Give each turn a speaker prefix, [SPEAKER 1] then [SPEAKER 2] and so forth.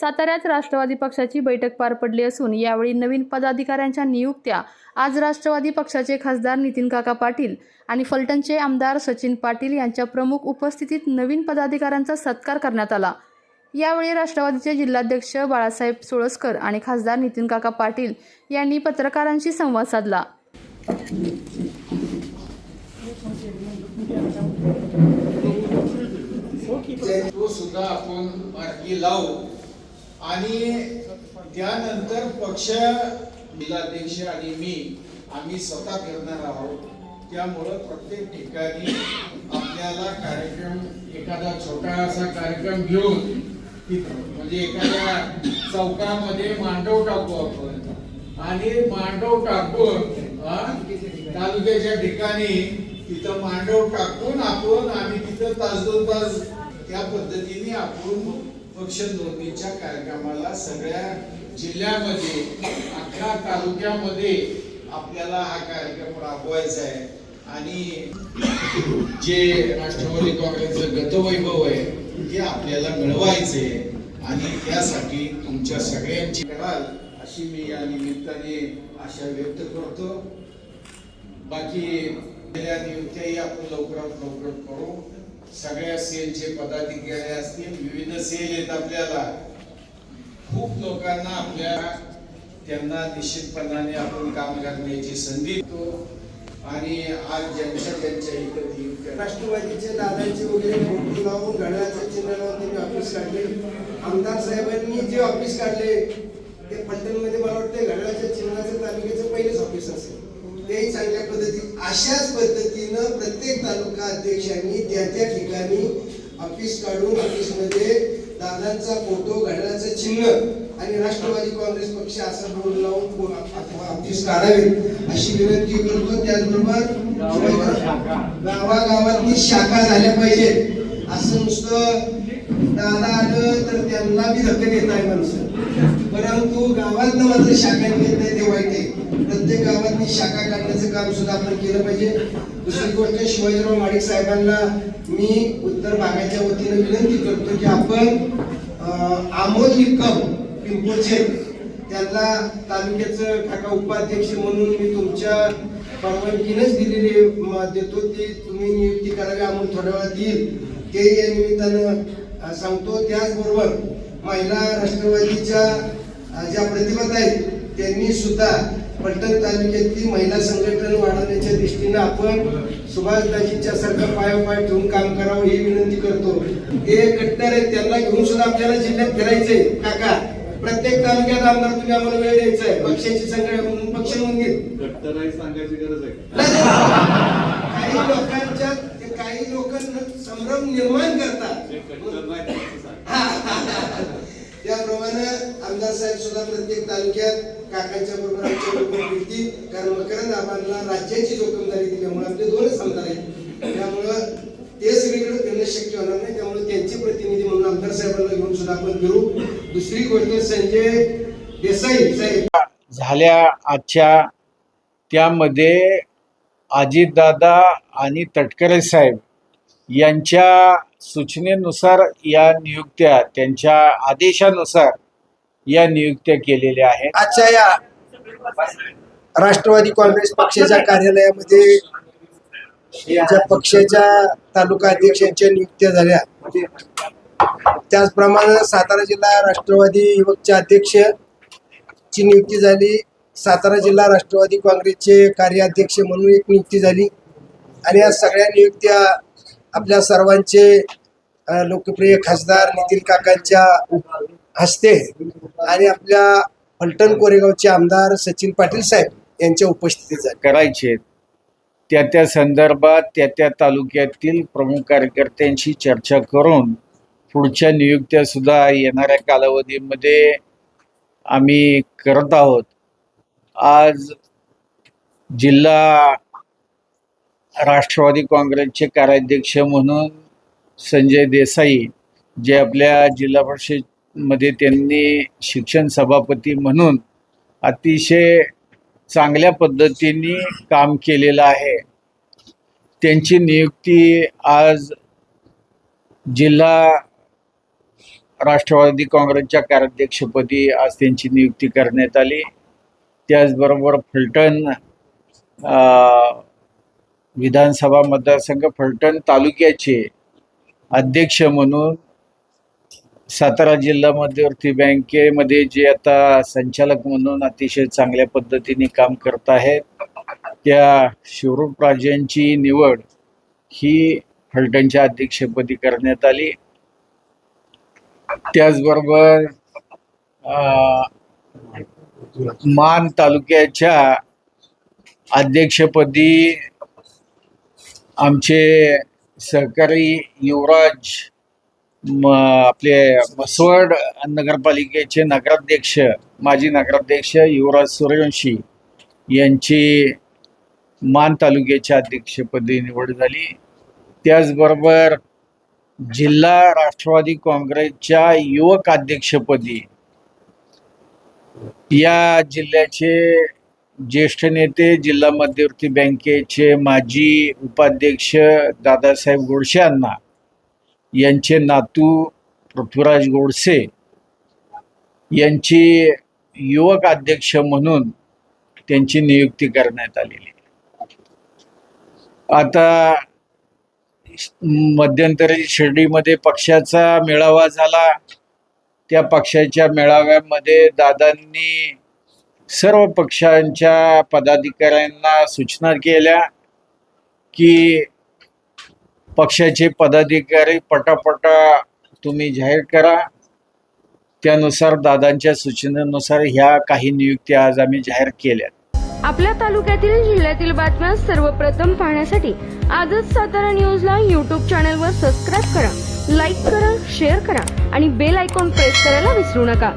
[SPEAKER 1] साताऱ्यात राष्ट्रवादी पक्षाची बैठक पार पडली असून यावेळी नवीन पदाधिकाऱ्यांच्या नियुक्त्या आज राष्ट्रवादी पक्षाचे खासदार नितीन काका पाटील आणि फलटणचे आमदार सचिन पाटील यांच्या प्रमुख उपस्थितीत नवीन पदाधिकाऱ्यांचा सत्कार करण्यात आला. यावेळी राष्ट्रवादीचे जिल्हाध्यक्ष बाळासाहेब सोळसकर आणि खासदार नितीन काका पाटील यांनी पत्रकारांशी संवाद साधला.
[SPEAKER 2] तो सुद्धा आपण मार्गी लावू. आणि त्यानंतर पक्ष जिल्हाध्यक्ष आणि मी आम्ही स्वतः फिरणार आहोत. त्यामुळं प्रत्येक ठिकाणी आपल्याला कार्यक्रम एखादा छोटा असा कार्यक्रम घेऊन तिथं म्हणजे एखाद्या चौकामध्ये मांडव टाकू आपण. आणि मांडव टाकून हा, तालुक्याच्या ठिकाणी तिथं मांडव टाकून आपण आम्ही तिथं तास दोन तास त्या पद्धतीने आपण पक्ष नोंदणीच्या कार्यक्रमाला सगळ्या जिल्ह्यामध्ये अकरा तालुक्यामध्ये आपल्याला हा कार्यक्रम राबवायचा आहे. आणि जे राष्ट्रवादी काँग्रेसचं गतवैभव आहे ते आपल्याला मिळवायचे आणि त्यासाठी तुमच्या सगळ्यांची कराल अशी मी या निमित्ताने आशा व्यक्त करतो. बाकी गेल्या नियुक्त्याही आपण लवकरात लवकर करू. सगळ्या सेलचे पदाधिकारी असतील विविध सेल आहेत आपल्याला. खूप लोकांना आपल्या त्यांना निश्चितपणाने आपण काम करण्याची संधी देतो. आणि आज ज्यांच्या त्यांच्या इथं
[SPEAKER 3] राष्ट्रवादीचे दादाचे वगैरे फोटो लावून घड्याळाचे चिन्ह लावून त्यांनी ऑफिस काढले. आमदार साहेबांनी जे ऑफिस काढले ते पलटणमध्ये मला वाटतं घड्याळाच्या चिन्हाचं तालुक्याचं पहिलेच ऑफिस असेल. तेही चांगल्या पद्धतीने अशाच पद्धतीनं प्रत्येक तालुका अध्यक्षांनी त्या त्या ठिकाणी ऑफिस काढून ऑफिसमध्ये दादांचा फोटो घड्याळाचं चिन्ह आणि राष्ट्रवादी काँग्रेस पक्ष असं बोर्ड लावून ऑफिस काढावे अशी विनंती करतो. त्याचबरोबर गावागावातली शाखा झाल्या पाहिजेत असं नुसतं दादा आलं तर त्यांना बी धक्क देत आहे माणसं. परंतु गावात मात्र शाखा घेत नाही ते वाईट आहे. प्रत्येक गावातली शाखा काढण्याचं काम सुद्धा आपण केलं पाहिजे. दुसरी गोष्ट शिवाजीराव माडिक साहेबांना मी उत्तर भागाच्या वतीनं विनंती करतो की आपण आमोद अमोल निकम पिंपोचे त्यांना तालुक्याचं काका उपाध्यक्ष म्हणून मी तुमच्या परवानगीनेच दिलेली देतो. ती तुम्ही नियुक्ती करावी आम्ही थोड्या वेळात येईल. ते या निमित्तानं सांगतो. त्याचबरोबर महिला राष्ट्रवादीच्या ज्या प्रतिभा आहेत त्यांनी सुद्धा पलटण तालुक्यातली महिला संघटन वाढवण्याच्या दृष्टीनं आपण सुभाषदाजींच्या सारखं पायोपाय ठेवून काम करावं ही विनंती करतो. हे कट्टर आहेत त्यांना घेऊन सुद्धा आपल्याला जिल्ह्यात फिरायचंय. काका प्रत्येक तालुक्यात आमदार तुम्ही आम्हाला वेळ द्यायचा आहे पक्षाची संघटना पक्ष
[SPEAKER 4] कट्टराई सांगायची गरज आहे.
[SPEAKER 3] काही लोकांच्या काही लोक संभ्रम निर्माण करतात. त्याप्रमाणे आमदार साहेब सुद्धा प्रत्येक तालुक्यात काकांच्या बरोबर आमच्या बरोबर फिरतील कारण मकरंद आबांना राज्याची जोखमदारी दिल्यामुळे आपले दोनच आमदार आहेत. त्यामुळं ते सगळीकडे करणं शक्य होणार नाही. त्यामुळे त्यांचे प्रतिनिधी म्हणून आमदार साहेबांना घेऊन सुद्धा आपण फिरू. दुसरी गोष्ट संजय देसाई साहेब.
[SPEAKER 2] झाल्या आजच्या त्यामध्ये अजितदादा आणि तटकरे साहेब यांच्या सूचनेनुसार या नियुक्त्या त्यांच्या आदेशानुसार या नियुक्त्या केलेल्या आहेत.
[SPEAKER 3] आजच्या या राष्ट्रवादी काँग्रेस पक्षाच्या कार्यालयामध्ये ज्या पक्षाच्या तालुका अध्यक्षांच्या नियुक्त्या झाल्या त्याचप्रमाणे सातारा जिल्हा राष्ट्रवादी युवकचे अध्यक्ष ची नियुक्ती झाली. सातारा जिल्हा राष्ट्रवादी काँग्रेसचे कार्याध्यक्ष म्हणून एक नियुक्ती झाली. आणि या सगळ्या नियुक्त्या आपल्या सर्वांचे लोकप्रिय खासदार नितीन काकांच्या हस्ते आणि आपल्या फलटण कोरेगावचे आमदार सचिन पाटील साहेब यांच्या उपस्थितीत झाली.
[SPEAKER 2] करायचे. त्या त्या संदर्भात त्या त्या तालुक्यातील प्रमुख कार्यकर्त्यांशी चर्चा करून पुढच्या नियुक्त्या सुद्धा येणाऱ्या कालावधीमध्ये आम्ही करत आहोत. आज जिल्हा राष्ट्रवादी काँग्रेसचे कार्याध्यक्ष म्हणून संजय देसाई जे आपल्या जिल्हा परिषदमध्ये त्यांनी शिक्षण सभापती म्हणून अतिशय चांगल्या पद्धतीने काम केलेलं आहे. त्यांची नियुक्ती आज जिल्हा राष्ट्रवादी काँग्रेसच्या कार्याध्यक्षपदी आज त्यांची नियुक्ती करण्यात आली. त्याचबरोबर फलटण विधानसभा मतदारसंघ फलटण तालुक्याचे अध्यक्ष म्हणून सातारा जिल्हा मध्यवर्ती बँकेमध्ये जे आता संचालक म्हणून अतिशय चांगल्या पद्धतीने काम करत आहेत त्या शिवरूपराजांची निवड ही फलटणच्या अध्यक्षपदी करण्यात आली. त्याचबरोबर मान तालुक्याच्या अध्यक्षपदी आमचे सहकारी युवराज म आपले बसवड नगरपालिकेचे नगराध्यक्ष माजी नगराध्यक्ष युवराज सूर्यवंशी यांची मान तालुक्याच्या अध्यक्षपदी निवड झाली. त्याचबरोबर जिल्हा राष्ट्रवादी काँग्रेसच्या युवक अध्यक्षपदी या जिल्ह्याचे ज्येष्ठ नेते जिल्हा मध्यवर्ती बँकेचे माजी उपाध्यक्ष दादासाहेब गोडसे यांना यांचे नातू पृथ्वीराज गोडसे यांची युवक अध्यक्ष म्हणून त्यांची नियुक्ती करण्यात आलेली आहे. आता मध्यंतरी शिर्डीमध्ये पक्षाचा मेळावा झाला त्या पक्षाच्या मेळाव्यामध्ये दादांनी सर्व पक्षांच्या पदाधिकाऱ्यांना सूचना केल्या की पक्षाचे पदाधिकारी पटापटा तुम्ही जाहीर करा. त्यानुसार दादांच्या सूचनेनुसार ह्या काही नियुक्त्या आज आम्ही जाहीर केल्या
[SPEAKER 5] आपल्या तालुक्यातील जिल्ह्यातील बातम्या सर्वप्रथम पाहण्यासाठी आजच सातारा न्यूजला यूट्यूब चॅनलवर सबस्क्राईब करा लाईक करा शेअर करा आणि बेल आयकॉन प्रेस करायला विसरू नका.